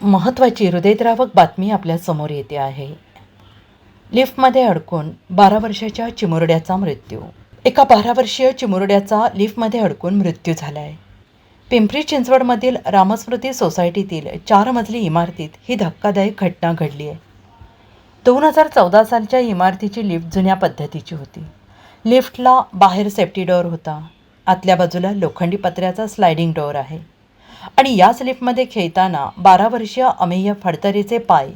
महत्त्वाची हृदयद्रावक बातमी आपल्यासमोर येते आहे. लिफ्टमध्ये अडकून बारा वर्षाच्या चिमुरड्याचा मृत्यू. एका बारा वर्षीय चिमुरड्याचा लिफ्टमध्ये अडकून मृत्यू झाला आहे पिंपरी चिंचवडमधील रामस्मृती सोसायटीतील चार मजली इमारतीत ही धक्कादायक घटना घडली आहे दोन हजार चौदा सालच्या इमारतीची लिफ्ट जुन्या पद्धतीची होती. लिफ्टला बाहेर सेफ्टी डोअर होता. आतल्या बाजूला लोखंडी पत्र्याचा स्लायडिंग डोअर आहे. आणि याच लिफ्टमध्ये खेळताना बारा वर्षीय अमेय फडतरेचे पाय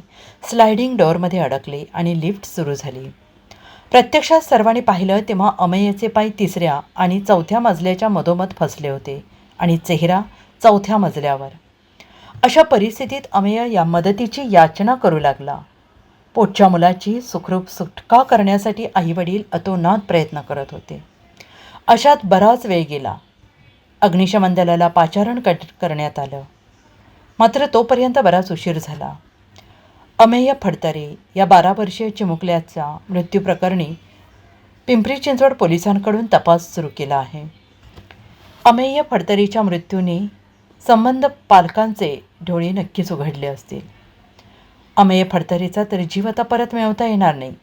स्लायडिंग डोअरमध्ये अडकले आणि लिफ्ट सुरू झाली. प्रत्यक्षात सर्वांनी पाहिलं तेव्हा अमेयचे पाय तिसऱ्या आणि चौथ्या मजल्याच्या मधोमध फसले होते आणि चेहरा चौथ्या मजल्यावर. अशा परिस्थितीत अमेय या मदतीची याचना करू लागला. पोटच्या मुलाची सुखरूप सुटका करण्यासाठी आईवडील अतोनात प्रयत्न करत होते. अशात बराच वेळ गेला. अग्निशमन दलाला पाचारण कट करण्यात आलं. मात्र तोपर्यंत बराच उशीर झाला. अमेय फडतरे या बारा वर्षीय चिमुकल्याच्या मृत्यूप्रकरणी पिंपरी चिंचवड पोलिसांकडून तपास सुरू केला आहे. अमेय फडतरेच्या मृत्यूने संबंध पालकांचे डोळे नक्कीच उघडले असतील. अमेय फडतरेचा तर जीव आता परत मिळवता येणार नाही.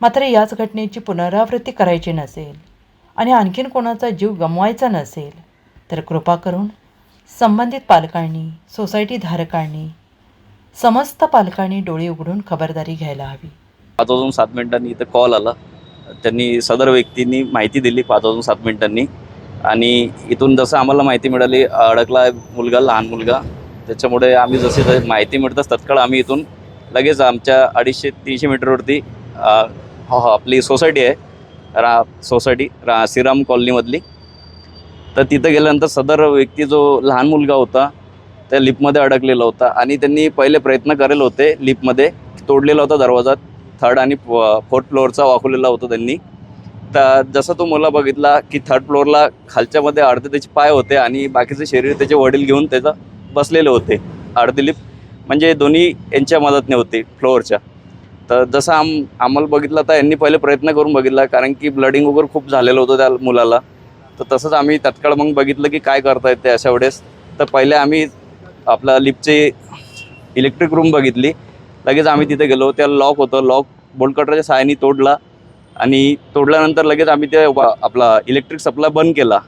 मात्र याच घटनेची पुनरावृत्ती करायची नसेल आणि आणखीन कोणाचा जीव गमवायचा नसेल तर कृपा करून संबंधित पालकांनी सोसायटी धारकांनी समस्त पालकांनी डोळे उघडून खबरदारी घ्यायला हवी. पाच वाजून सात मिनिटांनी इथं कॉल आला. त्यांनी सदर व्यक्तींनी माहिती दिली पाच वाजून सात मिनिटांनी. आणि इथून जसं आम्हाला माहिती मिळाली अडकला मुलगा लहान मुलगा. त्याच्यामुळे आम्ही जसे माहिती मिळताच तत्काळ आम्ही इथून लगेच आमच्या अडीचशे तीनशे मीटरवरती हो हो आपली सोसायटी आहे. रा सोसायटी रा श्रीराम कॉलनीमधली. तर तिथं गेल्यानंतर सदर व्यक्ती जो लहान मुलगा होता त्या लिफ्टमध्ये अडकलेला होता आणि त्यांनी पहिले प्रयत्न करेल होते लिफ्टमध्ये. तोडलेला होता दरवाजा थर्ड आणि फोर्थ फ्लोअरचा वाकवलेला होता त्यांनी. तर जसं तो मला बघितला की थर्ड फ्लोअरला खालच्यामध्ये अर्धे त्याचे पाय होते आणि बाकीचे शरीर त्याचे वडील घेऊन त्याचा बसलेले होते अर्धे लिफ्ट. म्हणजे दोन्ही यांच्या मदतने होते फ्लोअरच्या तर जसं आम आम्हाला बघितलं तर यांनी पहिले प्रयत्न करून बघितला कारण की ब्लडिंग वगैरे खूप झालेलं होतं त्या मुलाला. तर तसंच आम्ही तत्काळ मग बघितलं की काय करता येते अशा वेळेस. तर पहिले आम्ही आपला लिफ्टचे इलेक्ट्रिक रूम बघितली. लगेच आम्ही तिथे गेलो. त्याला लॉक होतं. लॉक बोलकटराच्या कटरच्या सहाय्याने तोडला. आणि तोडल्यानंतर लगेच आम्ही ते आपला इलेक्ट्रिक सप्लाय बंद केला.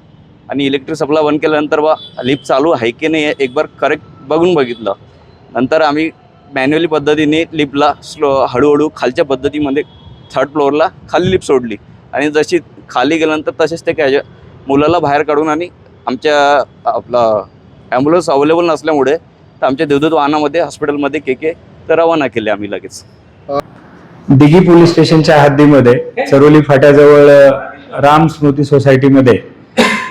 आणि इलेक्ट्रिक सप्लाय बंद केल्यानंतर बा लिफ्ट चालू आहे की नाही एक बार करेक्ट बघून बघितलं. नंतर आम्ही मॅन्युअली पद्धतीने लिफ्टला स्लो हळूहळू खालच्या पद्धतीमध्ये थर्ड फ्लोअरला खाली लिफ्ट सोडली. आणि जशी खाली गेल्यानंतर तसेच ते कॅज मुलाला बाहेर काढून आणि आमच्या आपला ॲम्ब्युलन्स अवेलेबल नसल्यामुळे तर आमच्या देवदूत वाहनामध्ये हॉस्पिटलमध्ये के के तर रवाना केले आम्ही लगेच. दिघी पोलीस स्टेशनच्या हद्दीमध्ये चरोली फाट्याजवळ राम स्मृती सोसायटीमध्ये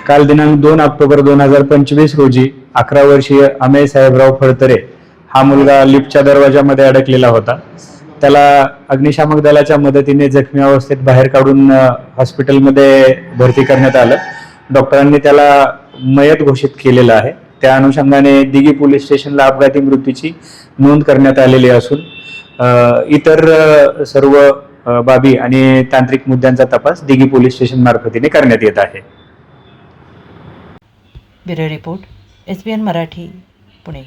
काल दिनांक दोन ऑक्टोबर दोन हजार पंचवीस रोजी अकरा वर्षीय अमेय साहेबराव फळतरे हा मुलगा लिफ्टच्या दरवाजामध्ये अडकलेला होता. त्याला अग्निशामक दलाच्या मदतीने जखमी अवस्थेत बाहेर काढून हॉस्पिटलमध्ये भरती करण्यात आलं. डॉक्टरांनी त्याला मयत घोषित केलेलं आहे. त्या अनुषंगाने दिघी पोलीस स्टेशनला अपघाती मृत्यूची नोंद करण्यात आलेली असून इतर सर्व बाबी आणि तांत्रिक मुद्द्यांचा तपास दिघी पोलीस स्टेशन मार्फतीने करण्यात येत आहे. Bureau report S B N Marathi Pune.